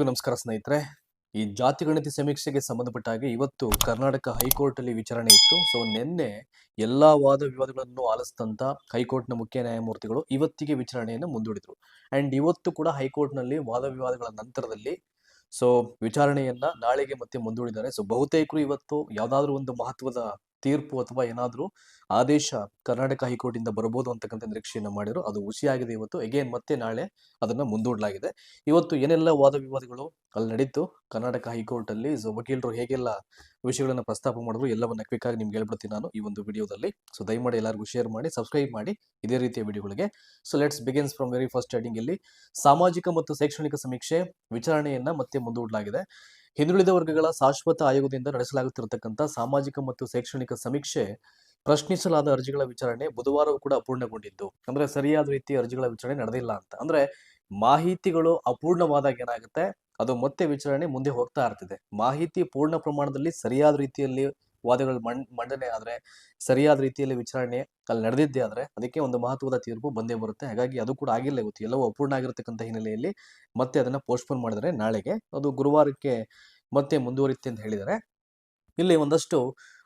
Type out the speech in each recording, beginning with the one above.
ನಮಸ್ಕಾರ ಸ್ನೇಹಿತರೆ. ಈ ಜಾತಿ ಗಣತಿ ಸಮೀಕ್ಷೆಗೆ ಸಂಬಂಧಪಟ್ಟ ಹಾಗೆ ಇವತ್ತು ಕರ್ನಾಟಕ ಹೈಕೋರ್ಟ್ ಅಲ್ಲಿ ವಿಚಾರಣೆ ಇತ್ತು. ಸೊ ನಿನ್ನೆ ಎಲ್ಲಾ ವಾದ ವಿವಾದಗಳನ್ನು ಆಲಿಸಿದಂತ ಹೈಕೋರ್ಟ್ನ ಮುಖ್ಯ ನ್ಯಾಯಮೂರ್ತಿಗಳು ಇವತ್ತಿಗೆ ವಿಚಾರಣೆಯನ್ನು ಮುಂದೂಡಿದ್ರು. ಅಂಡ್ ಇವತ್ತು ಕೂಡ ಹೈಕೋರ್ಟ್ನಲ್ಲಿ ವಾದ ವಿವಾದಗಳ ನಂತರದಲ್ಲಿ ಸೊ ವಿಚಾರಣೆಯನ್ನ ನಾಳೆಗೆ ಮತ್ತೆ ಮುಂದೂಡಿದ್ದಾರೆ. ಸೊ ಬಹುತೇಕರು ಇವತ್ತು ಯಾವ್ದಾದ್ರು ಒಂದು ಮಹತ್ವದ ತೀರ್ಪು ಅಥವಾ ಏನಾದರೂ ಆದೇಶ ಕರ್ನಾಟಕ ಹೈಕೋರ್ಟ್ ಇಂದ ಬರಬಹುದು ಅಂತಕ್ಕಂಥ ನಿರೀಕ್ಷೆಯನ್ನು ಮಾಡಿದ್ರು ಅದು ಹುಸಿಯಾಗಿದೆ ಇವತ್ತು. ಎಗೇನ್ ಮತ್ತೆ ನಾಳೆ ಅದನ್ನ ಮುಂದೂಡಲಾಗಿದೆ. ಇವತ್ತು ಏನೆಲ್ಲ ವಾದ ವಿವಾದಗಳು ಅಲ್ಲಿ ನಡೀತು? ಕರ್ನಾಟಕ ಹೈಕೋರ್ಟ್ ಅಲ್ಲಿ ಸೊ ವಕೀಲರು ಹೇಗೆಲ್ಲ ವಿಷಯಗಳನ್ನ ಪ್ರಸ್ತಾಪ ಮಾಡಿದ್ರು ಎಲ್ಲವನ್ನ ಕ್ವಿಕ್ ಆಗಿ ನಿಮ್ಗೆ ಹೇಳ್ಬಿಡ್ತೀನಿ ನಾನು ಈ ಒಂದು ವಿಡಿಯೋದಲ್ಲಿ. ಸೊ ದಯಮಾಡಿ ಎಲ್ಲರಿಗೂ ಶೇರ್ ಮಾಡಿ ಸಬ್ಸ್ಕ್ರೈಬ್ ಮಾಡಿ ಇದೇ ರೀತಿಯ ವಿಡಿಯೋಗಳಿಗೆ. So let's begins from very first starting ಇಲ್ಲಿ ಸಾಮಾಜಿಕ ಮತ್ತು ಶೈಕ್ಷಣಿಕ ಸಮೀಕ್ಷೆ, ವಿಚಾರಣೆಯನ್ನ ಮತ್ತೆ ಮುಂದೂಡಲಾಗಿದೆ. ಹಿಂದುಳಿದ ವರ್ಗಗಳ ಶಾಶ್ವತ ಆಯೋಗದಿಂದ ನಡೆಸಲಾಗುತ್ತಿರತಕ್ಕಂಥ ಸಾಮಾಜಿಕ ಮತ್ತು ಶೈಕ್ಷಣಿಕ ಸಮೀಕ್ಷೆ ಪ್ರಶ್ನಿಸಲಾದ ಅರ್ಜಿಗಳ ವಿಚಾರಣೆ ಬುಧವಾರವೂ ಕೂಡ ಅಪೂರ್ಣಗೊಂಡಿದ್ದು. ಅಂದ್ರೆ ಸರಿಯಾದ ರೀತಿ ಅರ್ಜಿಗಳ ವಿಚಾರಣೆ ನಡೆದಿಲ್ಲ ಅಂತ. ಅಂದ್ರೆ ಮಾಹಿತಿಗಳು ಅಪೂರ್ಣವಾದಾಗ ಏನಾಗುತ್ತೆ? ಅದು ಮತ್ತೆ ವಿಚಾರಣೆ ಮುಂದೆ ಹೋಗ್ತಾ ಇರ್ತದೆ. ಮಾಹಿತಿ ಪೂರ್ಣ ಪ್ರಮಾಣದಲ್ಲಿ ಸರಿಯಾದ ರೀತಿಯಲ್ಲಿ ವಾದಗಳು ಮಂಡನೆ ಆದರೆ ಸರಿಯಾದ ರೀತಿಯಲ್ಲಿ ವಿಚಾರಣೆ ಅಲ್ಲಿ ನಡೆದಿದ್ದೆ ಆದರೆ ಅದಕ್ಕೆ ಒಂದು ಮಹತ್ವದ ತೀರ್ಪು ಬಂದೇ ಬರುತ್ತೆ. ಹಾಗಾಗಿ ಅದು ಕೂಡ ಆಗಿಲ್ಲ ಇವತ್ತು. ಎಲ್ಲವೂ ಅಪೂರ್ಣ ಆಗಿರತಕ್ಕಂಥ ಹಿನ್ನೆಲೆಯಲ್ಲಿ ಮತ್ತೆ ಅದನ್ನ ಪೋಸ್ಟ್ಪೋನ್ ಮಾಡಿದರೆ ನಾಳೆಗೆ ಅದು ಗುರುವಾರಕ್ಕೆ ಮತ್ತೆ ಮುಂದುವರಿಯುತ್ತೆ ಅಂತ ಹೇಳಿದರೆ ಇಲ್ಲಿ ಒಂದಷ್ಟು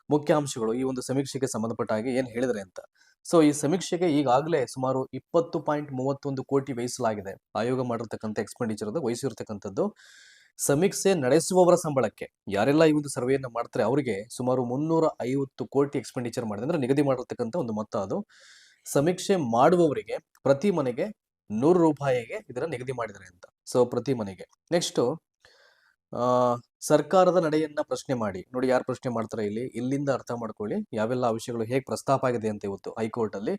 ಮುಖ್ಯ ಅಂಶಗಳು ಈ ಒಂದು ಸಮೀಕ್ಷೆಗೆ ಸಂಬಂಧಪಟ್ಟ ಹಾಗೆ ಏನು ಹೇಳಿದರೆ ಅಂತ. ಸೊ ಈ ಸಮೀಕ್ಷೆಗೆ ಈಗಾಗಲೇ ಸುಮಾರು ಇಪ್ಪತ್ತು ಪಾಯಿಂಟ್ ಮೂವತ್ತೊಂದು ಕೋಟಿ ವ್ಯಯಿಸಲಾಗಿದೆ ಆಯೋಗ ಮಾಡಿರ್ತಕ್ಕಂಥ ಎಕ್ಸ್ಪೆಂಡಿಚರ್ ವಹಿಸಿರ್ತಕ್ಕಂಥದ್ದು. ಸಮೀಕ್ಷೆ ನಡೆಸುವವರ ಸಂಬಳಕ್ಕೆ ಯಾರೆಲ್ಲ ಈ ಒಂದು ಸರ್ವೆಯನ್ನು ಮಾಡ್ತಾರೆ ಅವರಿಗೆ ಸುಮಾರು ಮುನ್ನೂರ ಐವತ್ತು ಕೋಟಿ ಎಕ್ಸ್ಪೆಂಡಿಚರ್ ಮಾಡಿದೆ. ಅಂದ್ರೆ ನಿಗದಿ ಮಾಡಿರ್ತಕ್ಕಂಥ ಒಂದು ಮೊತ್ತ ಅದು. ಸಮೀಕ್ಷೆ ಮಾಡುವವರಿಗೆ ಪ್ರತಿ ಮನೆಗೆ ನೂರು ರೂಪಾಯಿಗೆ ಇದನ್ನ ನಿಗದಿ ಮಾಡಿದ್ದಾರೆ ಅಂತ. ಸೊ ಪ್ರತಿ ಮನೆಗೆ. ನೆಕ್ಸ್ಟ್ ಸರ್ಕಾರದ ನಡೆಯನ್ನ ಪ್ರಶ್ನೆ ಮಾಡಿ. ನೋಡಿ ಯಾರು ಪ್ರಶ್ನೆ ಮಾಡ್ತಾರೆ ಇಲ್ಲಿ? ಇಲ್ಲಿಂದ ಅರ್ಥ ಮಾಡ್ಕೊಳ್ಳಿ. ಯಾವೆಲ್ಲ ವಿಷಯಗಳು ಹೇಗೆ ಪ್ರಸ್ತಾಪ ಆಗಿದೆ ಅಂತ ಇವತ್ತು ಹೈಕೋರ್ಟ್ ಅಲ್ಲಿ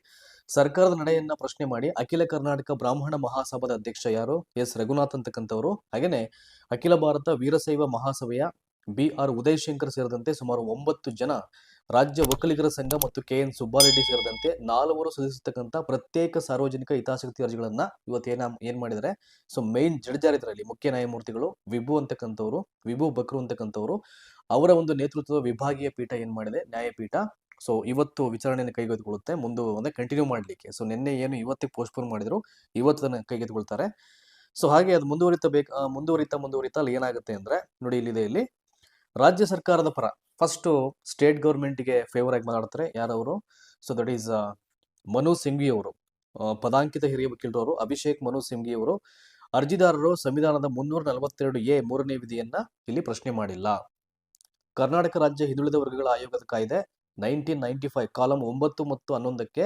ಸರ್ಕಾರದ ನಡೆಯನ್ನ ಪ್ರಶ್ನೆ ಮಾಡಿ. ಅಖಿಲ ಕರ್ನಾಟಕ ಬ್ರಾಹ್ಮಣ ಮಹಾಸಭಾದ ಅಧ್ಯಕ್ಷ ಯಾರು? ಎಸ್. ರಘುನಾಥ್ ಅಂತಕ್ಕಂಥವ್ರು. ಹಾಗೇನೆ ಅಖಿಲ ಭಾರತ ವೀರಶೈವ ಮಹಾಸಭೆಯ ಬಿ ಆರ್ ಉದಯಶಂಕರ್ ಸೇರಿದಂತೆ ಸುಮಾರು ಒಂಬತ್ತು ಜನ ರಾಜ್ಯ ವಕಲಿಗರ ಸಂಘ ಮತ್ತು ಕೆ ಎನ್ ಸುಬ್ಬಾರೆಡ್ಡಿ ಸೇರಿದಂತೆ ನಾಲ್ವರು ಸಲ್ಲಿಸತಕ್ಕಂಥ ಪ್ರತ್ಯೇಕ ಸಾರ್ವಜನಿಕ ಹಿತಾಸಕ್ತಿ ಅರ್ಜಿಗಳನ್ನ ಇವತ್ತೇನ ಏನ ಮಾಡಿದರೆ ಸೊ ಮೇನ್ ಜಡ್ಜಾರಿದ್ರಲ್ಲಿ ಮುಖ್ಯ ನ್ಯಾಯಮೂರ್ತಿಗಳು ವಿಭು ಅಂತಕ್ಕಂಥವ್ರು, ವಿಭು ಬಕ್ರು ಅಂತಕ್ಕಂಥವ್ರು, ಅವರ ಒಂದು ನೇತೃತ್ವದ ವಿಭಾಗೀಯ ಪೀಠ ಏನ್ ಮಾಡಿದೆ? ನ್ಯಾಯಪೀಠ. ಸೊ ಇವತ್ತು ವಿಚಾರಣೆಯನ್ನು ಕೈಗೆತ್ತಿಕೊಳ್ಳುತ್ತೆ. ಮುಂದೆ ಅಂದರೆ ಕಂಟಿನ್ಯೂ ಮಾಡಲಿಕ್ಕೆ. ಸೊ ನಿನ್ನೆ ಏನು ಇವತ್ತಿಗೆ ಪೋಸ್ಟ್ಪೋನ್ ಮಾಡಿದ್ರು. ಇವತ್ತು ಅದನ್ನ ಕೈಗೆತ್ತಿಕೊಳ್ತಾರೆ. ಸೊ ಹಾಗೆ ಅದು ಮುಂದುವರಿತಾ ಬೇಕು ಮುಂದುವರಿತಾ ಮುಂದುವರಿತಾ ಅಲ್ಲಿ ಏನಾಗುತ್ತೆ ಅಂದ್ರೆ, ನೋಡಿ ಇಲ್ಲಿದೆ ಇಲ್ಲಿ. ರಾಜ್ಯ ಸರ್ಕಾರದ ಪರ ಫಸ್ಟ್ ಸ್ಟೇಟ್ ಗೌರ್ಮೆಂಟ್ಗೆ ಫೇವರ್ ಆಗಿ ಮಾತಾಡ್ತಾರೆ ಯಾರವರು? So that is Manu Singhvi ಅವರು. ಪದಾಂಕಿತ ಹಿರಿಯ ವಕೀಲರವರು ಅಭಿಷೇಕ್ ಮನು ಸಿಂಘ್ವಿ ಅವರು. ಅರ್ಜಿದಾರರು ಸಂವಿಧಾನದ ಮುನ್ನೂರ ನಲವತ್ತೆರಡು ಎ ಮೂರನೇ ವಿಧಿಯನ್ನ ಇಲ್ಲಿ ಪ್ರಶ್ನೆ ಮಾಡಿಲ್ಲ. ಕರ್ನಾಟಕ ರಾಜ್ಯ ಹಿಂದುಳಿದ ವರ್ಗಗಳ ಆಯೋಗದ ಕಾಯ್ದೆ ನೈನ್ಟೀನ್ ನೈಂಟಿ ಫೈವ್ ಕಾಲಂ ಒಂಬತ್ತು ಮತ್ತು ಹನ್ನೊಂದಕ್ಕೆ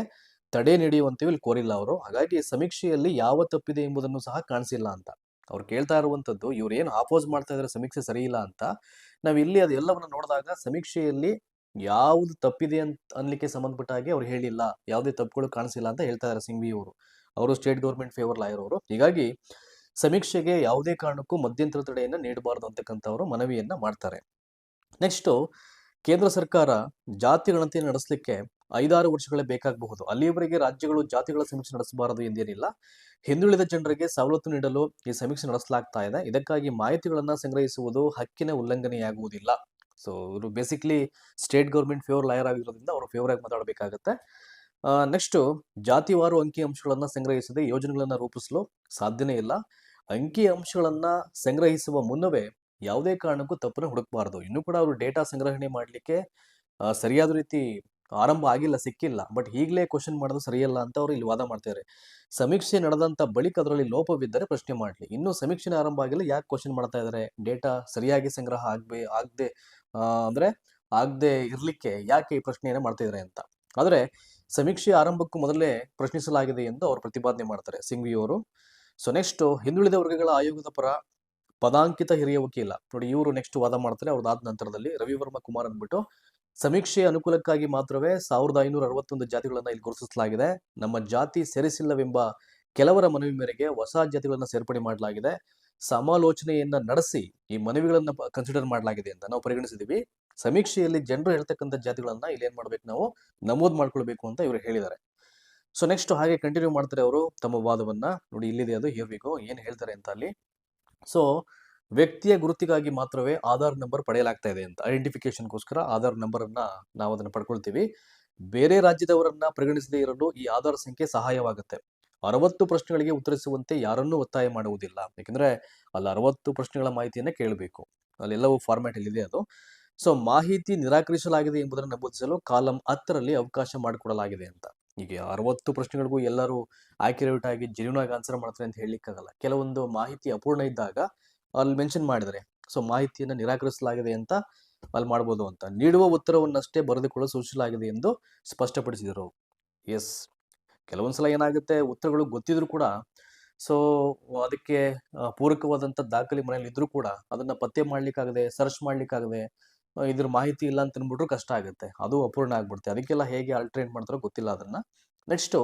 ತಡೆ ನೀಡುವಂತೆ ಇಲ್ಲಿ ಕೋರಿಲ್ಲ ಅವರು. ಹಾಗಾಗಿ ಸಮೀಕ್ಷೆಯಲ್ಲಿ ಯಾವ ತಪ್ಪಿದೆ ಎಂಬುದನ್ನು ಸಹ ಕಾಣಿಸಿಲ್ಲ ಅಂತ. ಅವ್ರು ಕೇಳ್ತಾ ಇರುವಂಥದ್ದು, ಇವ್ರು ಏನು ಆಪೋಸ್ ಮಾಡ್ತಾ ಇದ್ರೆ, ಸಮೀಕ್ಷೆ ಸರಿ ಇಲ್ಲ ಅಂತ, ನಾವು ಇಲ್ಲಿ ಅದು ಎಲ್ಲವನ್ನು ನೋಡಿದಾಗ ಸಮೀಕ್ಷೆಯಲ್ಲಿ ಯಾವುದು ತಪ್ಪಿದೆ ಅಂತ ಅನ್ಲಿಕ್ಕೆ ಸಂಬಂಧಪಟ್ಟ ಹಾಗೆ ಅವ್ರು ಹೇಳಿಲ್ಲ, ಯಾವುದೇ ತಪ್ಪುಗಳು ಕಾಣಿಸಿಲ್ಲ ಅಂತ ಹೇಳ್ತಾ ಇದ್ದಾರೆ ಸಿಂಗ್ವಿ ಅವರು ಅವರು ಸ್ಟೇಟ್ ಗೌರ್ಮೆಂಟ್ ಫೇವರ್ ಲಾಯರ್ ಅವರು. ಹೀಗಾಗಿ ಸಮೀಕ್ಷೆಗೆ ಯಾವುದೇ ಕಾರಣಕ್ಕೂ ಮಧ್ಯಂತರ ತಡೆಯನ್ನು ನೀಡಬಾರದು ಅಂತಕ್ಕಂಥವರು ಮನವಿಯನ್ನ ಮಾಡ್ತಾರೆ. ನೆಕ್ಸ್ಟು ಕೇಂದ್ರ ಸರ್ಕಾರ ಜಾತಿ ಗಣತಿ ನಡೆಸಲಿಕ್ಕೆ ಐದಾರು ವರ್ಷಗಳೇ ಬೇಕಾಗಬಹುದು. ಅಲ್ಲಿಯವರೆಗೆ ರಾಜ್ಯಗಳು ಜಾತಿಗಳ ಸಮೀಕ್ಷೆ ನಡೆಸಬಾರದು ಎಂದೇನಿಲ್ಲ. ಹಿಂದುಳಿದ ಜನರಿಗೆ ಸವಲತ್ತು ನೀಡಲು ಈ ಸಮೀಕ್ಷೆ ನಡೆಸಲಾಗ್ತಾ ಇದೆ. ಇದಕ್ಕಾಗಿ ಮಾಹಿತಿಗಳನ್ನು ಸಂಗ್ರಹಿಸುವುದು ಹಕ್ಕಿನ ಉಲ್ಲಂಘನೆಯಾಗುವುದಿಲ್ಲ. ಸೊ ಇವರು basically state government favour lawyer ಆಗಿರೋದ್ರಿಂದ ಅವರು ಫೇವರ್ ಆಗಿ ಮಾತಾಡಬೇಕಾಗತ್ತೆ. ನೆಕ್ಸ್ಟ್ ಜಾತಿವಾರು ಅಂಕಿ ಅಂಶಗಳನ್ನು ಸಂಗ್ರಹಿಸದೆ ಯೋಜನೆಗಳನ್ನು ರೂಪಿಸಲು ಸಾಧ್ಯನೇ ಇಲ್ಲ. ಅಂಕಿ ಅಂಶಗಳನ್ನು ಸಂಗ್ರಹಿಸುವ ಮುನ್ನವೇ ಯಾವುದೇ ಕಾರಣಕ್ಕೂ ತಪ್ಪನ್ನು ಹುಡುಕಬಾರದು. ಇನ್ನೂ ಕೂಡ ಅವರು ಡೇಟಾ ಸಂಗ್ರಹಣೆ ಮಾಡಲಿಕ್ಕೆ ಸರಿಯಾದ ರೀತಿ ಆರಂಭ ಆಗಿಲ್ಲ, ಸಿಕ್ಕಿಲ್ಲ. ಬಟ್ ಈಗಲೇ ಕ್ವಶನ್ ಮಾಡೋದು ಸರಿಯಲ್ಲ ಅಂತ ಅವರು ಇಲ್ಲಿ ವಾದ ಮಾಡ್ತಾರೆ ಸಮೀಕ್ಷೆ ನಡೆದಂತ ಬಳಿಕ ಅದರಲ್ಲಿ ಲೋಪವಿದ್ದರೆ ಪ್ರಶ್ನೆ ಮಾಡಲಿ. ಇನ್ನು ಸಮೀಕ್ಷೆನೇ ಆರಂಭ ಆಗಿಲ್ಲ, ಯಾಕೆ ಕ್ವಶನ್ ಮಾಡ್ತಾ ಇದ್ದಾರೆ ಡೇಟಾ ಸರಿಯಾಗಿ ಸಂಗ್ರಹ ಆಗ್ಬೇ, ಆಗದೆ ಅಂದ್ರೆ ಆಗದೆ ಇರ್ಲಿಕ್ಕೆ ಯಾಕೆ ಈ ಪ್ರಶ್ನೆಯನ್ನು ಮಾಡ್ತಾ ಇದ್ದಾರೆ ಅಂತ. ಆದ್ರೆ ಸಮೀಕ್ಷೆ ಆರಂಭಕ್ಕೂ ಮೊದಲೇ ಪ್ರಶ್ನಿಸಲಾಗಿದೆ ಎಂದು ಅವರು ಪ್ರತಿಪಾದನೆ ಮಾಡ್ತಾರೆ ಸಿಂಗ್ವಿ ಅವರು. ಸೊ ನೆಕ್ಸ್ಟ್ ಹಿಂದುಳಿದ ವರ್ಗಗಳ ಆಯೋಗದ ಪರ ಪದಾಂಕಿತ ಹಿರಿಯ ವಕೀಲ. ನೋಡಿ, ಇವರು ನೆಕ್ಸ್ಟ್ ವಾದ ಮಾಡ್ತಾರೆ. ಅವ್ರದ್ದಾದ ನಂತರದಲ್ಲಿ ರವಿವರ್ಮ ಕುಮಾರ್ ಅಂದ್ಬಿಟ್ಟು ಸಮೀಕ್ಷೆ ಅನುಕೂಲಕ್ಕಾಗಿ ಮಾತ್ರವೇ ಸಾವಿರದ ಐನೂರ ಅರವತ್ತೊಂದು ಜಾತಿಗಳನ್ನ ಇಲ್ಲಿ ಗುರುತಿಸಲಾಗಿದೆ. ನಮ್ಮ ಜಾತಿ ಸೇರಿಸಿಲ್ಲವೆಂಬ ಕೆಲವರ ಮನವಿ ಮೇರೆಗೆ ಹೊಸ ಜಾತಿಗಳನ್ನ ಸೇರ್ಪಡೆ ಮಾಡಲಾಗಿದೆ. ಸಮಾಲೋಚನೆಯನ್ನ ನಡೆಸಿ ಈ ಮನವಿಗಳನ್ನ ಕನ್ಸಿಡರ್ ಮಾಡಲಾಗಿದೆ ಅಂತ ನಾವು ಪರಿಗಣಿಸಿದೀವಿ ಸಮೀಕ್ಷೆಯಲ್ಲಿ ಜನರು ಹೇಳ್ತಕ್ಕಂಥ ಜಾತಿಗಳನ್ನ ಇಲ್ಲಿ ಏನ್ ಮಾಡ್ಬೇಕು ನಾವು? ನಮೂದು ಮಾಡ್ಕೊಳ್ಬೇಕು ಅಂತ ಇವರು ಹೇಳಿದ್ದಾರೆ. ಸೊ ನೆಕ್ಸ್ಟ್ ಹಾಗೆ ಕಂಟಿನ್ಯೂ ಮಾಡ್ತಾರೆ ಅವರು ತಮ್ಮ ವಾದವನ್ನ. ನೋಡಿ ಇಲ್ಲಿದೆ ಅದು ಹೇರ್ಬೇಕು ಏನ್ ಹೇಳ್ತಾರೆ ಅಂತ ಅಲ್ಲಿ? ಸೊ ವ್ಯಕ್ತಿಯ ಗುರುತಿಗಾಗಿ ಮಾತ್ರವೇ ಆಧಾರ್ ನಂಬರ್ ಪಡೆಯಲಾಗ್ತಾ ಇದೆ ಅಂತ. ಐಡೆಂಟಿಫಿಕೇಶನ್ಗೋಸ್ಕರ ಆಧಾರ್ ನಂಬರ್ ಅನ್ನ ನಾವು ಅದನ್ನು ಪಡ್ಕೊಳ್ತೀವಿ. ಬೇರೆ ರಾಜ್ಯದವರನ್ನ ಪರಿಗಣಿಸದೇ ಇರಲು ಈ ಆಧಾರ್ ಸಂಖ್ಯೆ ಸಹಾಯವಾಗುತ್ತೆ. ಅರವತ್ತು ಪ್ರಶ್ನೆಗಳಿಗೆ ಉತ್ತರಿಸುವಂತೆ ಯಾರನ್ನೂ ಒತ್ತಾಯ ಮಾಡುವುದಿಲ್ಲ. ಯಾಕಂದ್ರೆ ಅಲ್ಲಿ ಅರವತ್ತು ಪ್ರಶ್ನೆಗಳ ಮಾಹಿತಿಯನ್ನ ಕೇಳಬೇಕು. ಅಲ್ಲೆಲ್ಲವೂ ಫಾರ್ಮ್ಯಾಟ್ ಇದೆ ಅದು. ಸೊ ಮಾಹಿತಿ ನಿರಾಕರಿಸಲಾಗಿದೆ ಎಂಬುದನ್ನು ನಮೂದಿಸಲು ಕಾಲಂ ಹತ್ತರಲ್ಲಿ ಅವಕಾಶ ಮಾಡಿಕೊಡಲಾಗಿದೆ ಅಂತ. ಈಗ ಅರವತ್ತು ಪ್ರಶ್ನೆಗಳಿಗೂ ಎಲ್ಲರೂ ಆಕ್ಯುರೇಟ್ ಆಗಿ ಜೆನ್ಯೂನ್ ಆಗಿ ಆನ್ಸರ್ ಮಾಡ್ತಾರೆ ಅಂತ ಹೇಳಲಿಕ್ಕಾಗಲ್ಲ. ಕೆಲವೊಂದು ಮಾಹಿತಿ ಅಪೂರ್ಣ ಇದ್ದಾಗ ಅಲ್ಲಿ ಮೆನ್ಷನ್ ಮಾಡಿದರೆ. ಸೊ ಮಾಹಿತಿಯನ್ನು ನಿರಾಕರಿಸಲಾಗಿದೆ ಅಂತ ಅಲ್ಲಿ ಮಾಡ್ಬೋದು ಅಂತ. ನೀಡುವ ಉತ್ತರವನ್ನಷ್ಟೇ ಬರೆದುಕೊಳ್ಳಲು ಸೂಚಿಸಲಾಗಿದೆ ಎಂದು ಸ್ಪಷ್ಟಪಡಿಸಿದರು. ಎಸ್ ಕೆಲವೊಂದ್ಸಲ ಏನಾಗುತ್ತೆ, ಉತ್ತರಗಳು ಗೊತ್ತಿದ್ರು ಕೂಡ ಸೊ ಅದಕ್ಕೆ ಪೂರಕವಾದಂಥ ದಾಖಲೆ ಮನೆಯಲ್ಲಿ ಇದ್ರೂ ಕೂಡ, ಅದನ್ನ ಪತ್ತೆ ಮಾಡಲಿಕ್ಕಾಗದೆ ಸರ್ಚ್ ಮಾಡಲಿಕ್ಕಾಗದೆ ಇದ್ರ ಮಾಹಿತಿ ಇಲ್ಲ ಅಂತ ಅಂದ್ಬಿಟ್ರು ಕಷ್ಟ ಆಗುತ್ತೆ. ಅದು ಅಪೂರ್ಣ ಆಗ್ಬಿಡುತ್ತೆ. ಅದಕ್ಕೆಲ್ಲ ಹೇಗೆ ಆಲ್ಟ್ರೇಟ್ ಮಾಡ್ತಾರೋ ಗೊತ್ತಿಲ್ಲ ಅದನ್ನ. ನೆಕ್ಸ್ಟು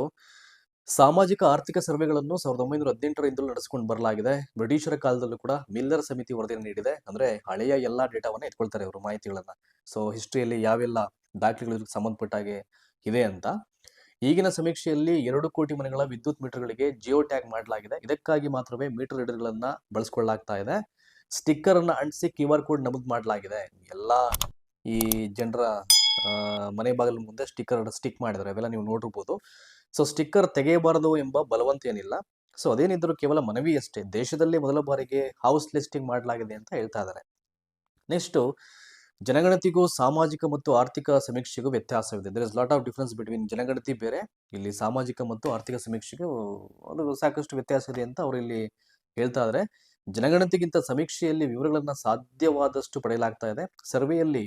ಸಾಮಾಜಿಕ ಆರ್ಥಿಕ ಸರ್ವೆಗಳನ್ನು ಸಾವಿರದ ಒಂಬೈನೂರ ಹದಿನೆಂಟರಿಂದಲೂ ನಡೆಸಿಕೊಂಡು ಬರಲಾಗಿದೆ. ಬ್ರಿಟಿಷರ ಕಾಲದಲ್ಲೂ ಕೂಡ ಮಿಲ್ಲರ್ ಸಮಿತಿ ವರದಿಯನ್ನು ನೀಡಿದೆ. ಅಂದ್ರೆ ಹಳೆಯ ಎಲ್ಲಾ ಡೇಟಾವನ್ನ ಎತ್ಕೊಳ್ತಾರೆ ಅವರು ಮಾಹಿತಿಗಳನ್ನ. ಸೊ ಹಿಸ್ಟ್ರಿಯಲ್ಲಿ ಯಾವೆಲ್ಲ ದಾಖಲೆಗಳಿಗೆ ಸಂಬಂಧಪಟ್ಟಾಗೆ ಸಂಬಂಧಪಟ್ಟ ಹಾಗೆ ಇದೆ ಅಂತ. ಈಗಿನ ಸಮೀಕ್ಷೆಯಲ್ಲಿ ಎರಡು ಕೋಟಿ ಮನೆಗಳ ವಿದ್ಯುತ್ ಮೀಟರ್ಗಳಿಗೆ ಜಿಯೋ ಟ್ಯಾಗ್ ಮಾಡಲಾಗಿದೆ. ಇದಕ್ಕಾಗಿ ಮಾತ್ರವೇ ಮೀಟರ್ ರೀಡರ್ಗಳನ್ನ ಬಳಸ್ಕೊಳ್ಳಾಗ್ತಾ ಇದೆ. ಸ್ಟಿಕ್ಕರ್ ಅನ್ನ ಅಂಟಿಸಿ ಕ್ಯೂ ಆರ್ ಕೋಡ್ ನಮೂದು ಮಾಡಲಾಗಿದೆ. ಎಲ್ಲಾ ಈ ಜನರ ಮನೆ ಬಾಗಿಲು ಮುಂದೆ ಸ್ಟಿಕ್ಕರ್ ಸ್ಟಿಕ್ ಮಾಡಿದ್ದಾರೆ. ಅವೆಲ್ಲ ನೀವು ನೋಡಿರ್ಬೋದು. ಸೊ ಸ್ಟಿಕ್ಕರ್ ತೆಗೆಯಬಾರದು ಎಂಬ ಬಲವಂತ ಏನಿಲ್ಲ. ಸೊ ಅದೇನಿದ್ರು ಕೇವಲ ಮನವಿ ಅಷ್ಟೇ. ದೇಶದಲ್ಲಿ ಮೊದಲ ಬಾರಿಗೆ ಹೌಸ್ ಲಿಸ್ಟಿಂಗ್ ಮಾಡಲಾಗಿದೆ ಅಂತ ಹೇಳ್ತಾ ಇದ್ದಾರೆ. ನೆಕ್ಸ್ಟು ಜನಗಣತಿಗೂ ಸಾಮಾಜಿಕ ಮತ್ತು ಆರ್ಥಿಕ ಸಮೀಕ್ಷೆಗೂ ವ್ಯತ್ಯಾಸವಿದೆ. There is lot of difference between ಜನಗಣತಿ ಬೇರೆ, ಇಲ್ಲಿ ಸಾಮಾಜಿಕ ಮತ್ತು ಆರ್ಥಿಕ ಸಮೀಕ್ಷೆಗೂ ಅದು ಸಾಕಷ್ಟು ವ್ಯತ್ಯಾಸ ಇದೆ ಅಂತ ಅವರು ಇಲ್ಲಿ ಹೇಳ್ತಾ ಇದ್ದಾರೆ. ಜನಗಣತಿಗಿಂತ ಸಮೀಕ್ಷೆಯಲ್ಲಿ ವಿವರಗಳನ್ನು ಸಾಧ್ಯವಾದಷ್ಟು ಪಡೆಯಲಾಗ್ತಾ ಇದೆ. ಸರ್ವೆಯಲ್ಲಿ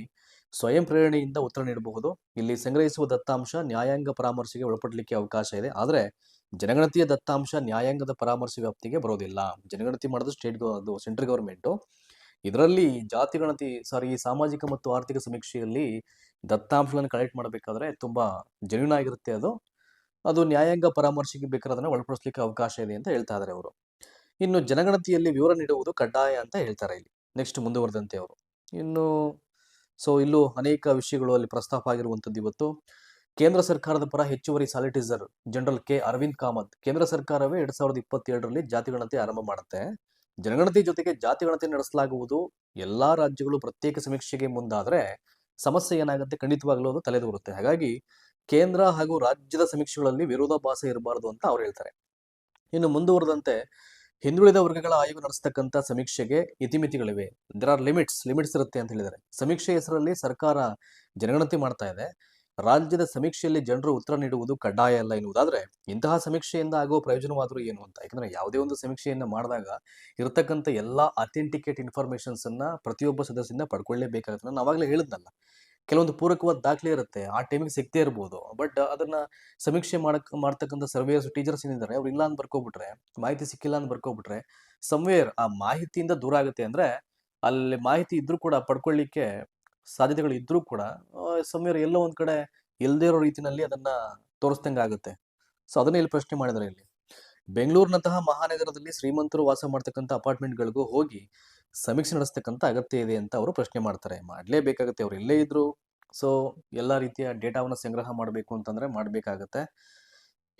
ಸ್ವಯಂ ಪ್ರೇರಣೆಯಿಂದ ಉತ್ತರ ನೀಡಬಹುದು. ಇಲ್ಲಿ ಸಂಗ್ರಹಿಸುವ ದತ್ತಾಂಶ ನ್ಯಾಯಾಂಗ ಪರಾಮರ್ಶೆಗೆ ಒಳಪಡಲಿಕ್ಕೆ ಅವಕಾಶ ಇದೆ. ಆದರೆ ಜನಗಣತಿಯ ದತ್ತಾಂಶ ನ್ಯಾಯಾಂಗದ ಪರಾಮರ್ಶೆ ವ್ಯಾಪ್ತಿಗೆ ಬರೋದಿಲ್ಲ. ಜನಗಣತಿ ಮಾಡೋದು ಸ್ಟೇಟ್ ಅದು ಸೆಂಟ್ರಲ್ ಗೌರ್ಮೆಂಟು ಇದರಲ್ಲಿ ಜಾತಿ ಗಣತಿ ಸಾರಿ ಈ ಸಾಮಾಜಿಕ ಮತ್ತು ಆರ್ಥಿಕ ಸಮೀಕ್ಷೆಯಲ್ಲಿ ದತ್ತಾಂಶಗಳನ್ನು ಕಲೆಕ್ಟ್ ಮಾಡಬೇಕಾದ್ರೆ ತುಂಬಾ ಜೆನ್ಯೂನ್ ಆಗಿರುತ್ತೆ ಅದು. ಅದು ನ್ಯಾಯಾಂಗ ಪರಾಮರ್ಶೆಗೆ ಬೇಕಾದ್ರೆ ಒಳಪಡಿಸ್ಲಿಕ್ಕೆ ಅವಕಾಶ ಇದೆ ಅಂತ ಹೇಳ್ತಾ ಇದ್ದಾರೆ ಅವರು. ಇನ್ನು ಜನಗಣತಿಯಲ್ಲಿ ವಿವರ ನೀಡುವುದು ಕಡ್ಡಾಯ ಅಂತ ಹೇಳ್ತಾರೆ ಇಲ್ಲಿ. ನೆಕ್ಸ್ಟ್ ಮುಂದುವರೆದಂತೆ ಅವರು. ಇನ್ನು ಸೊ ಇಲ್ಲೂ ಅನೇಕ ವಿಷಯಗಳು ಅಲ್ಲಿ ಪ್ರಸ್ತಾಪ ಆಗಿರುವಂಥದ್ದು ಇವತ್ತು. ಕೇಂದ್ರ ಸರ್ಕಾರದ ಪರ ಹೆಚ್ಚುವರಿ solicitor general K Arvind Kamath, ಕೇಂದ್ರ ಸರ್ಕಾರವೇ ಎರಡ್ ಸಾವಿರದ ಇಪ್ಪತ್ತೆರಡರಲ್ಲಿ ಜಾತಿ ಗಣತಿ ಆರಂಭ ಮಾಡುತ್ತೆ. ಜನಗಣತಿ ಜೊತೆಗೆ ಜಾತಿ ಗಣತಿ ನಡೆಸಲಾಗುವುದು ಎಲ್ಲಾ ರಾಜ್ಯಗಳು ಪ್ರತ್ಯೇಕ ಸಮೀಕ್ಷೆಗೆ ಮುಂದಾದ್ರೆ ಸಮಸ್ಯೆ ಏನಾಗುತ್ತೆ ಖಂಡಿತವಾಗ್ಲೂ ಅದು ತಲೆದೂರುತ್ತೆ. ಹಾಗಾಗಿ ಕೇಂದ್ರ ಹಾಗೂ ರಾಜ್ಯದ ಸಮೀಕ್ಷೆಗಳಲ್ಲಿ ವಿರೋಧಾಭಾಸ ಇರಬಾರದು ಅಂತ ಅವ್ರು ಹೇಳ್ತಾರೆ. ಇನ್ನು ಮುಂದುವರೆದಂತೆ ಹಿಂದುಳಿದ ವರ್ಗಗಳ ಆಯೋಗ ನಡೆಸತಕ್ಕಂಥ ಸಮೀಕ್ಷೆಗೆ ಇತಿಮಿತಿಗಳಿವೆ. ದರ್ ಆರ್ ಲಿಮಿಟ್ಸ್ ಲಿಮಿಟ್ಸ್ ಇರುತ್ತೆ ಅಂತ ಹೇಳಿದ್ದಾರೆ. ಸಮೀಕ್ಷೆ ಹೆಸರಲ್ಲಿ ಸರ್ಕಾರ ಜನಗಣತಿ ಮಾಡ್ತಾ ಇದೆ. ರಾಜ್ಯದ ಸಮೀಕ್ಷೆಯಲ್ಲಿ ಜನರು ಉತ್ತರ ನೀಡುವುದು ಕಡ್ಡಾಯ ಅಲ್ಲ ಎನ್ನುವುದಾದ್ರೆ, ಇಂತಹ ಸಮೀಕ್ಷೆಯಿಂದ ಆಗುವ ಪ್ರಯೋಜನವಾದರೂ ಏನು ಅಂತ? ಯಾಕಂದ್ರೆ ಯಾವುದೇ ಒಂದು ಸಮೀಕ್ಷೆಯನ್ನು ಮಾಡಿದಾಗ ಇರತಕ್ಕಂಥ ಎಲ್ಲಾ ಅಥೆಂಟಿಕೇಟ್ ಇನ್ಫಾರ್ಮೇಶನ್ಸ್ ಅನ್ನ ಪ್ರತಿಯೊಬ್ಬ ಸದಸ್ಯಿಂದ ಪಡ್ಕೊಳ್ಳೇಬೇಕಾಗುತ್ತೆ ನಾನು ಅವಾಗಲೇ ಹೇಳಿದ್ನಲ್ಲ. ಕೆಲವೊಂದು ಪೂರಕವಾದ ದಾಖಲೆ ಇರುತ್ತೆ, ಆ ಟೈಮಿಗೆ ಸಿಗದೇ ಇರ್ಬೋದು. ಬಟ್ ಅದನ್ನ ಸಮೀಕ್ಷೆ ಮಾಡಕ್, ಮಾಡ್ತಕ್ಕಂಥ ಸರ್ವೇಯರ್ಸ್ ಟೀಚರ್ಸ್ ಏನಿದ್ದಾರೆ ಅವ್ರು ಇಲ್ಲ ಅಂತ ಬರ್ಕೊಬಿಟ್ರೆ, ಮಾಹಿತಿ ಸಿಕ್ಕಿಲ್ಲ ಅಂತ ಬರ್ಕೊಬಿಟ್ರೆ ಸಮ್ವೇರ್ ಆ ಮಾಹಿತಿಯಿಂದ ದೂರ ಆಗುತ್ತೆ ಅಂದ್ರೆ, ಅಲ್ಲಿ ಮಾಹಿತಿ ಇದ್ರೂ ಕೂಡ ಪಡ್ಕೊಳ್ಳಿಕ್ಕೆ ಸಾಧ್ಯತೆಗಳು ಇದ್ರೂ ಕೂಡ ಸಮ್ವೇರ್ ಎಲ್ಲೋ ಒಂದ್ ಕಡೆ ಇಲ್ದೇ ಇರೋ ರೀತಿನಲ್ಲಿ ಅದನ್ನ ತೋರಿಸ್ದಂಗೆ ಆಗುತ್ತೆ. ಸೊ ಅದನ್ನ ಇಲ್ಲಿ ಪ್ರಶ್ನೆ ಮಾಡಿದ್ರೆ ಇಲ್ಲಿ? ಬೆಂಗಳೂರಿನಂತಹ ಮಹಾನಗರದಲ್ಲಿ ಶ್ರೀಮಂತರು ವಾಸ ಮಾಡ್ತಕ್ಕಂಥ ಅಪಾರ್ಟ್ಮೆಂಟ್ಗಳಿಗೂ ಹೋಗಿ ಸಮೀಕ್ಷೆ ನಡೆಸ್ತಕ್ಕಂಥ ಅಗತ್ಯ ಇದೆ ಅಂತ ಅವರು ಪ್ರಶ್ನೆ ಮಾಡ್ತಾರೆ. ಮಾಡಲೇಬೇಕಾಗತ್ತೆ ಅವರು ಇಲ್ಲೇ ಇದ್ರು. ಸೊ ಎಲ್ಲ ರೀತಿಯ ಡೇಟಾವನ್ನು ಸಂಗ್ರಹ ಮಾಡಬೇಕು ಅಂತಂದ್ರೆ ಮಾಡಬೇಕಾಗತ್ತೆ.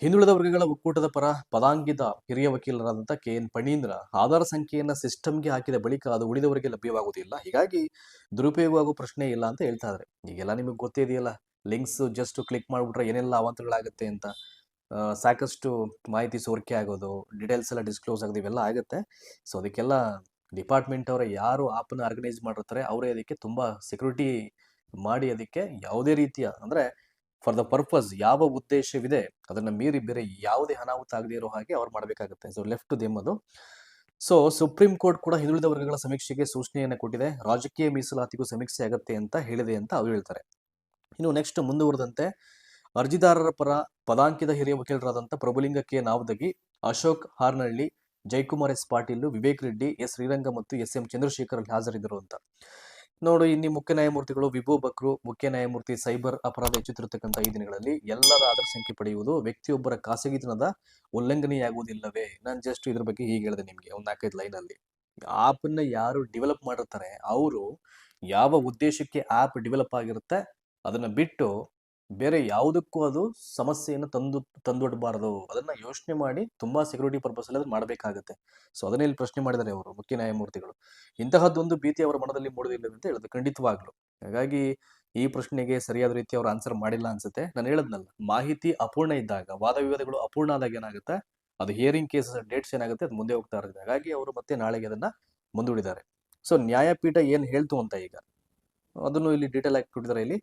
ಹಿಂದುಳಿದ ವರ್ಗಗಳ ಒಕ್ಕೂಟದ ಪರ ಪದಾಂಗಿದ ಹಿರಿಯ ವಕೀಲರಾದಂಥ ಕೆ. ಎನ್. ಪಣೀಂದ್ರ ಆಧಾರ್ ಸಂಖ್ಯೆಯನ್ನು ಸಿಸ್ಟಮ್ಗೆ ಹಾಕಿದ ಬಳಿಕ ಅದು ಉಳಿದವರಿಗೆ ಲಭ್ಯವಾಗುವುದಿಲ್ಲ. ಹೀಗಾಗಿ ದುರುಪಯೋಗ ಆಗೋ ಪ್ರಶ್ನೆ ಇಲ್ಲ ಅಂತ ಹೇಳ್ತಾ ಇದ್ದಾರೆ ಈಗೆಲ್ಲ ನಿಮಗೆ ಗೊತ್ತೇ ಇದೆಯಲ್ಲ ಲಿಂಕ್ಸ್ ಜಸ್ಟ್ ಕ್ಲಿಕ್ ಮಾಡಿಬಿಟ್ರೆ ಏನೆಲ್ಲ ಅವಾಂತರಗಳಾಗುತ್ತೆ ಅಂತ. ಸಾಕಷ್ಟು ಮಾಹಿತಿ ಸೋರಿಕೆ ಆಗೋದು, ಡೀಟೇಲ್ಸ್ ಎಲ್ಲ ಡಿಸ್ಕ್ಲೋಸ್ ಆಗೋದು ಇವೆಲ್ಲ ಆಗುತ್ತೆ. ಸೊ ಅದಕ್ಕೆಲ್ಲ ಡಿಪಾರ್ಟ್ಮೆಂಟ್ ಅವರ ಯಾರು ಆ್ಯಪನ್ನು ಆರ್ಗನೈಸ್ ಮಾಡಿರ್ತಾರೆ, ಅವರೇ ಅದಕ್ಕೆ ತುಂಬಾ ಸೆಕ್ಯೂರಿಟಿ ಮಾಡಿ ಅದಕ್ಕೆ ಯಾವುದೇ ರೀತಿಯ ಅಂದ್ರೆ ಫಾರ್ ದ ಪರ್ಪಸ್ ಯಾವ ಉದ್ದೇಶವಿದೆ ಅದನ್ನ ಮೀರಿ ಬೇರೆ ಯಾವುದೇ ಅನಾಹುತ ಆಗದೇ ಇರೋ ಹಾಗೆ ಅವ್ರು ಮಾಡಬೇಕಾಗುತ್ತೆ. ಸೊ ಲೆಫ್ಟ್ ಟು ದೇಮ್ ಅದು. ಸೊ ಸುಪ್ರೀಂ ಕೋರ್ಟ್ ಕೂಡ ಹಿಂದುಳಿದ ವರ್ಗಗಳ ಸಮೀಕ್ಷೆಗೆ ಸೂಚನೆಯನ್ನು ಕೊಟ್ಟಿದೆ. ರಾಜಕೀಯ ಮೀಸಲಾತಿಗೂ ಸಮೀಕ್ಷೆ ಆಗುತ್ತೆ ಅಂತ ಹೇಳಿದೆ ಅಂತ ಅವ್ರು ಹೇಳ್ತಾರೆ. ಇನ್ನು ನೆಕ್ಸ್ಟ್ ಮುಂದುವರೆದಂತೆ, ಅರ್ಜಿದಾರರ ಪರ ಪದಾಂಕಿತ ಹಿರಿಯ ವಕೀಲರಾದಂಥ Prabhulinga K Navadgi Ashok Haranahalli Jayakumar S Patil, Vivek Reddy, S Sriranga ಮತ್ತು ಎಸ್ ಎಂ ಚಂದ್ರಶೇಖರ್ ಅಲ್ಲಿ ಹಾಜರಿದ್ದರು ಅಂತ. ನೋಡು ಇಲ್ಲಿ ಮುಖ್ಯ ನ್ಯಾಯಮೂರ್ತಿಗಳು ವಿಭೋ ಬಕ್ರು, ಮುಖ್ಯ ನ್ಯಾಯಮೂರ್ತಿ ಸೈಬರ್ ಅಪರಾಧ ಹೆಚ್ಚುತ್ತಿರತಕ್ಕಂಥ ಈ ದಿನಗಳಲ್ಲಿ ಎಲ್ಲರ ಆಧಾರ್ ಸಂಖ್ಯೆ ಪಡೆಯುವುದು ವ್ಯಕ್ತಿಯೊಬ್ಬರ ಖಾಸಗಿತನದ ಉಲ್ಲಂಘನೆಯಾಗುವುದಿಲ್ಲವೇ? ನಾನು ಜಸ್ಟ್ ಇದ್ರ ಬಗ್ಗೆ ಹೀಗೆ ಹೇಳಿದೆ ನಿಮಗೆ, ಒಂದು ನಾಲ್ಕೈದು ಲೈನ್ ಅಲ್ಲಿ. ಆಪ್ ಅನ್ನ ಯಾರು ಡೆವಲಪ್ ಮಾಡಿರ್ತಾರೆ ಅವರು ಯಾವ ಉದ್ದೇಶಕ್ಕೆ ಆಪ್ ಡೆವಲಪ್ ಆಗಿರುತ್ತೆ, ಅದನ್ನ ಬಿಟ್ಟು ಬೇರೆ ಯಾವುದಕ್ಕೂ ಅದು ಸಮಸ್ಯೆಯನ್ನು ತಂದು ತಂದುಬಿಡಬಾರದು ಅದನ್ನ ಯೋಚನೆ ಮಾಡಿ ತುಂಬಾ ಸೆಕ್ಯೂರಿಟಿ ಪರ್ಪಸಲ್ಲಿ ಅದನ್ನ ಮಾಡಬೇಕಾಗುತ್ತೆ. ಸೊ ಅದನ್ನೇ ಇಲ್ಲಿ ಪ್ರಶ್ನೆ ಮಾಡಿದ್ದಾರೆ ಅವರು, ಮುಖ್ಯ ನ್ಯಾಯಮೂರ್ತಿಗಳು. ಇಂತಹದ್ದೊಂದು ಭೀತಿ ಅವರ ಮನದಲ್ಲಿ ಮೂಡುವುದಿಲ್ಲ ಅಂತ ಹೇಳಿದ್ರು ಖಂಡಿತವಾಗ್ಲು. ಹಾಗಾಗಿ ಈ ಪ್ರಶ್ನೆಗೆ ಸರಿಯಾದ ರೀತಿ ಅವರು ಆನ್ಸರ್ ಮಾಡಿಲ್ಲ ಅನ್ಸುತ್ತೆ. ನಾನು ಹೇಳದ್ನಲ್ಲ, ಮಾಹಿತಿ ಅಪೂರ್ಣ ಇದ್ದಾಗ, ವಾದ ವಿವಾದಗಳು ಅಪೂರ್ಣ ಆದಾಗ ಏನಾಗುತ್ತೆ? ಅದು ಹಿಯರಿಂಗ್ ಕೇಸಸ್ ಡೇಟ್ಸ್ ಏನಾಗುತ್ತೆ? ಅದು ಮುಂದೆ ಹೋಗ್ತಾ ಇರುತ್ತೆ ಹಾಗಾಗಿ ಅವರು ಮತ್ತೆ ನಾಳೆಗೆ ಅದನ್ನ ಮುಂದೂಡಿದ್ದಾರೆ. ಸೊ ನ್ಯಾಯಪೀಠ ಏನು ಹೇಳ್ತು ಅಂತ ಈಗ? ಅದನ್ನು ಇಲ್ಲಿ ಡೀಟೇಲ್ ಆಗಿ ಕೊಟ್ಟಿದ್ದಾರೆ ಇಲ್ಲಿ.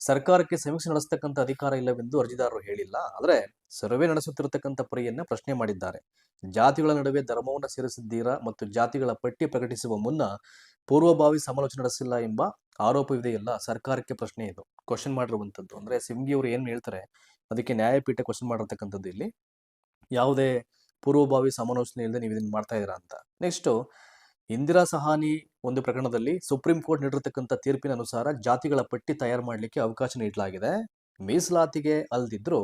ಸರ್ಕಾರಕ್ಕೆ ಸಮೀಕ್ಷೆ ನಡೆಸತಕ್ಕಂಥ ಅಧಿಕಾರ ಇಲ್ಲವೆಂದು ಅರ್ಜಿದಾರರು ಹೇಳಿಲ್ಲ. ಆದರೆ ಸರ್ವೆ ನಡೆಸುತ್ತಿರತಕ್ಕಂಥ ಪರಿಯನ್ನ ಪ್ರಶ್ನೆ ಮಾಡಿದ್ದಾರೆ. ಜಾತಿಗಳ ನಡುವೆ ಧರ್ಮವನ್ನು ಸೇರಿಸಿದ್ದೀರಾ ಮತ್ತು ಜಾತಿಗಳ ಪಟ್ಟಿ ಪ್ರಕಟಿಸುವ ಮುನ್ನ ಪೂರ್ವಭಾವಿ ಸಮಾಲೋಚನೆ ನಡೆಸಿಲ್ಲ ಎಂಬ ಆರೋಪವಿದೆಯಲ್ಲ, ಸರ್ಕಾರಕ್ಕೆ ಪ್ರಶ್ನೆ ಇದು. ಕ್ವಶನ್ ಮಾಡಿರುವಂಥದ್ದು ಅಂದ್ರೆ ಸಿಂಗಿ ಅವರು ಏನು ಹೇಳ್ತಾರೆ? ಅದಕ್ಕೆ ನ್ಯಾಯಪೀಠ ಕ್ವಶನ್ ಮಾಡಿರ್ತಕ್ಕಂಥದ್ದು ಇಲ್ಲಿ. ಯಾವುದೇ ಪೂರ್ವಭಾವಿ ಸಮಾಲೋಚನೆ ಇಲ್ಲದೆ ನೀವು ಇದನ್ನ ಮಾಡ್ತಾ ಇದ್ದೀರಾ ಅಂತ. ನೆಕ್ಸ್ಟ್ ಇಂದಿರಾ ಸಹಾನಿ ಒಂದು ಪ್ರಕರಣದಲ್ಲಿ ಸುಪ್ರೀಂ ಕೋರ್ಟ್ ನೀಡಿರತಕ್ಕಂಥ ತೀರ್ಪಿನ ಅನುಸಾರ ಜಾತಿಗಳ ಪಟ್ಟಿ ತಯಾರು ಮಾಡಲಿಕ್ಕೆ ಅವಕಾಶ ನೀಡಲಾಗಿದೆ. ಮೀಸಲಾತಿಗೆ ಅಲ್ದಿದ್ರು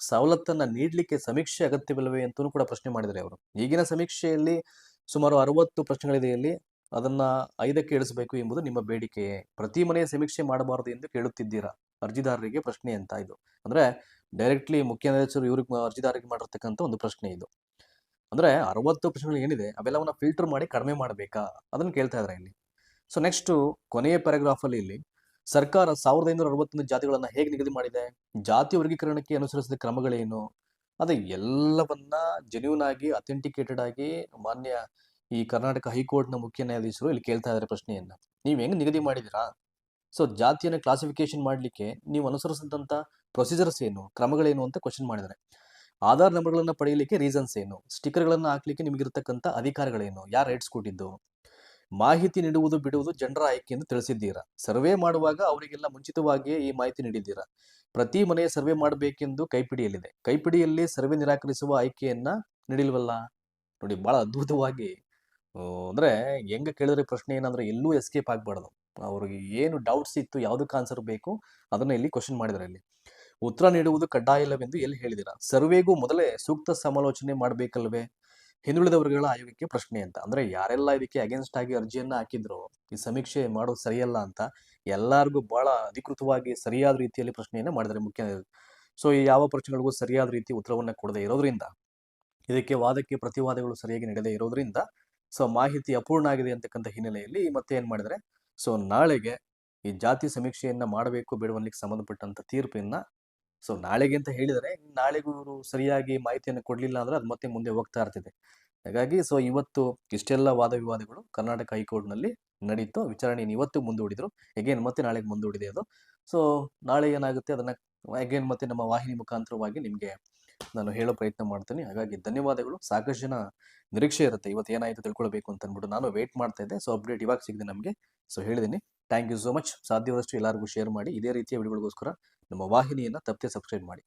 ಸವಲತ್ತನ್ನು ನೀಡಲಿಕ್ಕೆ ಸಮೀಕ್ಷೆ ಅಗತ್ಯವಿಲ್ಲವೇ ಅಂತಲೂ ಕೂಡ ಪ್ರಶ್ನೆ ಮಾಡಿದ್ದಾರೆ ಅವರು. ಈಗಿನ ಸಮೀಕ್ಷೆಯಲ್ಲಿ ಸುಮಾರು ಅರವತ್ತು ಪ್ರಶ್ನೆಗಳಿದೆ ಇಲ್ಲಿ. ಅದನ್ನ ಐದಕ್ಕೆ ಇಳಿಸಬೇಕು ಎಂಬುದು ನಿಮ್ಮ ಬೇಡಿಕೆ. ಪ್ರತಿ ಮನೆಯ ಸಮೀಕ್ಷೆ ಮಾಡಬಾರದು ಎಂದು ಕೇಳುತ್ತಿದ್ದೀರಾ? ಅರ್ಜಿದಾರರಿಗೆ ಪ್ರಶ್ನೆ ಅಂತ ಇದು. ಅಂದ್ರೆ ಡೈರೆಕ್ಟ್ಲಿ ಮುಖ್ಯ ನ್ಯಾಯಾಧೀಶರು ಇವ್ರಿಗೆ ಅರ್ಜಿದಾರರಿಗೆ ಮಾಡಿರ್ತಕ್ಕಂಥ ಒಂದು ಪ್ರಶ್ನೆ ಇದು. ಅಂದ್ರೆ ಅರವತ್ತು ಪ್ರಶ್ನೆಗಳು ಏನಿದೆ, ಅವೆಲ್ಲವನ್ನ ಫಿಲ್ಟರ್ ಮಾಡಿ ಕಡಿಮೆ ಮಾಡಬೇಕಾ? ಅದನ್ನ ಕೇಳ್ತಾ ಇದ್ದಾರೆ ಇಲ್ಲಿ. ಸೊ ನೆಕ್ಸ್ಟ್ ಕೊನೆಯ ಪ್ಯಾರಾಗ್ರಾಫ್ ಅಲ್ಲಿ ಇಲ್ಲಿ, ಸರ್ಕಾರ ಸಾವಿರದ ಐನೂರ ಅರವತ್ತೊಂದು ಜಾತಿಗಳನ್ನ ಹೇಗೆ ನಿಗದಿ ಮಾಡಿದೆ? ಜಾತಿ ವರ್ಗೀಕರಣಕ್ಕೆ ಅನುಸರಿಸಿದ ಕ್ರಮಗಳೇನು? ಅದೇ ಎಲ್ಲವನ್ನ ಜೆನ್ಯೂನ್ ಆಗಿ ಅಥೆಂಟಿಕೇಟೆಡ್ ಆಗಿ ಮಾನ್ಯ ಈ ಕರ್ನಾಟಕ ಹೈಕೋರ್ಟ್ನ ಮುಖ್ಯ ನ್ಯಾಯಾಧೀಶರು ಇಲ್ಲಿ ಕೇಳ್ತಾ ಇದ್ದಾರೆ ಪ್ರಶ್ನೆಯನ್ನ. ನೀವು ಹೆಂಗ್ ನಿಗದಿ ಮಾಡಿದಿರಾ? ಸೊ ಜಾತಿಯನ್ನು ಕ್ಲಾಸಿಫಿಕೇಶನ್ ಮಾಡಲಿಕ್ಕೆ ನೀವು ಅನುಸರಿಸಿದಂಥ ಪ್ರೊಸೀಜರ್ಸ್ ಏನು, ಕ್ರಮಗಳೇನು ಅಂತ ಕ್ವಶನ್ ಮಾಡಿದ್ದಾರೆ. ಆಧಾರ್ ನಂಬರ್ಗಳನ್ನು ಪಡೆಯಲಿಕ್ಕೆ ರೀಸನ್ಸ್ ಏನು? ಸ್ಟಿಕರ್ಗಳನ್ನು ಹಾಕ್ಲಿಕ್ಕೆ ನಿಮಗಿರ್ತಕ್ಕಂಥ ಅಧಿಕಾರಗಳೇನು? ಯಾರು ರೈಟ್ಸ್ ಕೊಟ್ಟಿದ್ದು? ಮಾಹಿತಿ ನೀಡುವುದು ಬಿಡುವುದು ಜನರ ಆಯ್ಕೆ ಎಂದು ತಿಳಿಸಿದ್ದೀರಾ? ಸರ್ವೆ ಮಾಡುವಾಗ ಅವರಿಗೆಲ್ಲ ಮುಂಚಿತವಾಗಿಯೇ ಈ ಮಾಹಿತಿ ನೀಡಿದ್ದೀರಾ? ಪ್ರತಿ ಮನೆಯ ಸರ್ವೆ ಮಾಡಬೇಕೆಂದು ಕೈಪಿಡಿಯಲ್ಲಿದೆ. ಕೈಪಿಡಿಯಲ್ಲಿ ಸರ್ವೆ ನಿರಾಕರಿಸುವ ಆಯ್ಕೆಯನ್ನ ನೀಡಿಲ್ವಲ್ಲ? ನೋಡಿ, ಬಹಳ ಅದ್ಭುತವಾಗಿ. ಅಂದ್ರೆ ಹೆಂಗ ಕೇಳಿದ್ರೆ ಪ್ರಶ್ನೆ ಏನಂದ್ರೆ ಎಲ್ಲೂ ಎಸ್ಕೇಪ್ ಆಗ್ಬಾರ್ದು. ಅವ್ರಿಗೆ ಏನು ಡೌಟ್ಸ್ ಇತ್ತು, ಯಾವುದಕ್ಕೆ ಆನ್ಸರ್ ಬೇಕು, ಅದನ್ನ ಇಲ್ಲಿ ಕ್ವಶನ್ ಮಾಡಿದ್ದಾರೆ ಇಲ್ಲಿ. ಉತ್ತರ ನೀಡುವುದು ಕಡ್ಡಾಯ ಇಲ್ಲವೆಂದು ಎಲ್ಲಿ ಹೇಳಿದಿರಾ? ಸರ್ವೆಗೂ ಮೊದಲೇ ಸೂಕ್ತ ಸಮಾಲೋಚನೆ ಮಾಡಬೇಕಲ್ವೇ? ಹಿಂದುಳಿದ ವರ್ಗಗಳ ಆಯೋಗಕ್ಕೆ ಪ್ರಶ್ನೆ ಅಂತ. ಅಂದ್ರೆ ಯಾರೆಲ್ಲ ಇದಕ್ಕೆ ಅಗೇನ್ಸ್ಟ್ ಆಗಿ ಅರ್ಜಿಯನ್ನ ಹಾಕಿದ್ರು, ಈ ಸಮೀಕ್ಷೆ ಮಾಡೋದು ಸರಿಯಲ್ಲ ಅಂತ ಎಲ್ಲರಿಗೂ ಬಹಳ ಅಧಿಕೃತವಾಗಿ ಸರಿಯಾದ ರೀತಿಯಲ್ಲಿ ಪ್ರಶ್ನೆಯನ್ನ ಮಾಡಿದರೆ ಮುಖ್ಯ. ಸೊ ಈ ಯಾವ ಪ್ರಶ್ನೆಗಳಿಗೂ ಸರಿಯಾದ ರೀತಿ ಉತ್ತರವನ್ನ ಕೊಡದೇ ಇರೋದ್ರಿಂದ, ಇದಕ್ಕೆ ವಾದಕ್ಕೆ ಪ್ರತಿವಾದಗಳು ಸರಿಯಾಗಿ ನಡೆದೇ ಇರೋದ್ರಿಂದ ಸೊ ಮಾಹಿತಿ ಅಪೂರ್ಣ ಆಗಿದೆ ಅಂತಕ್ಕಂಥ ಹಿನ್ನೆಲೆಯಲ್ಲಿ ಮತ್ತೆ ಏನ್ ಮಾಡಿದರೆ ಸೊ ನಾಳೆಗೆ ಈ ಜಾತಿ ಸಮೀಕ್ಷೆಯನ್ನ ಮಾಡಬೇಕು ಬಿಡುವಲ್ಲಿಗೆ ಸಂಬಂಧಪಟ್ಟಂತ ತೀರ್ಪನ್ನ ಸೊ ನಾಳೆಗೆ ಅಂತ ಹೇಳಿದರೆ, ನಾಳೆಗೂ ಇವರು ಸರಿಯಾಗಿ ಮಾಹಿತಿಯನ್ನು ಕೊಡಲಿಲ್ಲ ಅಂದರೆ ಅದು ಮತ್ತೆ ಮುಂದೆ ಹೋಗ್ತಾ ಇರ್ತಿದೆ. ಹಾಗಾಗಿ ಸೊ ಇವತ್ತು ಇಷ್ಟೆಲ್ಲ ವಾದ ವಿವಾದಗಳು ಕರ್ನಾಟಕ ಹೈಕೋರ್ಟ್ನಲ್ಲಿ ನಡೀತು. ವಿಚಾರಣೆಯನ್ನು ಇವತ್ತು ಮುಂದೂಡಿದರು. ಎಗೇನ್ ಮತ್ತೆ ನಾಳೆಗೆ ಮುಂದೂಡಿದೆ ಅದು. ಸೊ ನಾಳೆ ಏನಾಗುತ್ತೆ ಅದನ್ನು ಎಗೇನ್ ಮತ್ತೆ ನಮ್ಮ ವಾಹಿನಿ ಮುಖಾಂತರವಾಗಿ ನಿಮಗೆ ನಾನು ಹೇಳೋ ಪ್ರಯತ್ನ ಮಾಡ್ತೀನಿ. ಹಾಗಾಗಿ ಧನ್ಯವಾದಗಳು. ಸಾಕಷ್ಟು ಜನ ನಿರೀಕ್ಷೆ ಇರುತ್ತೆ ಇವತ್ತು ಏನಾಯಿತು ತಿಳ್ಕೊಳ್ಬೇಕು ಅಂತ ಅಂದ್ಬಿಟ್ಟು ನಾನು ವೇಟ್ ಮಾಡ್ತಾ ಇದ್ದೆ. ಸೊ ಅಪ್ಡೇಟ್ ಇವಾಗ ಸಿಗಿದೆ ನಮಗೆ. ಸೊ ಹೇಳಿದ್ದೀನಿ ಥ್ಯಾಂಕ್ ಯು ಸೋ ಮಚ್ ಸಾಧ್ಯವಾದಷ್ಟು ಎಲ್ಲರಿಗೂ ಶೇರ್ ಮಾಡಿ. ಇದೇ ರೀತಿಯ ವಿಡಿಯೋಗಳಿಗೋಸ್ಕರ ನಮ್ಮ ವಾಹಿನಿಯನ್ನು ತಪ್ಪದೆ ಸಬ್ಸ್ಕ್ರೈಬ್ ಮಾಡಿ.